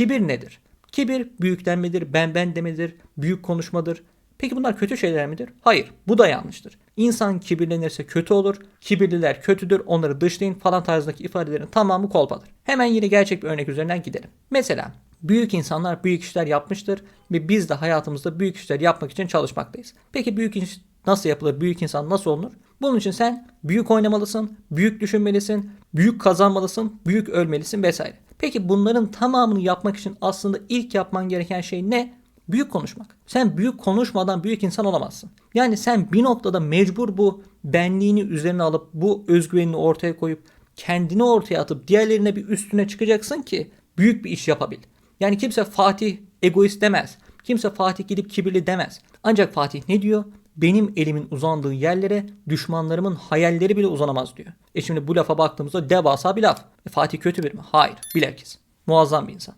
Kibir nedir? Kibir büyüklenmedir, ben ben demedir, büyük konuşmadır. Peki bunlar kötü şeyler midir? Hayır, bu da yanlıştır. İnsan kibirlenirse kötü olur, kibirliler kötüdür, onları dışlayın falan tarzındaki ifadelerin tamamı kolpadır. Hemen yine gerçek bir örnek üzerinden gidelim. Mesela büyük insanlar büyük işler yapmıştır ve biz de hayatımızda büyük işler yapmak için çalışmaktayız. Peki büyük iş nasıl yapılır, büyük insan nasıl olunur? Bunun için sen büyük oynamalısın, büyük düşünmelisin, büyük kazanmalısın, büyük ölmelisin vesaire. Peki bunların tamamını yapmak için aslında ilk yapman gereken şey ne? Büyük konuşmak. Sen büyük konuşmadan büyük insan olamazsın. Yani sen bir noktada mecbur bu benliğini üzerine alıp bu özgüvenini ortaya koyup kendini ortaya atıp diğerlerine bir üstüne çıkacaksın ki büyük bir iş yapabil. Yani kimse Fatih egoist demez. Kimse Fatih gidip kibirli demez. Ancak Fatih ne diyor? Benim elimin uzandığı yerlere düşmanlarımın hayalleri bile uzanamaz diyor. E şimdi bu lafa baktığımızda devasa bir laf. E Fatih kötü biri mi? Hayır. Bilakis. Muazzam bir insan.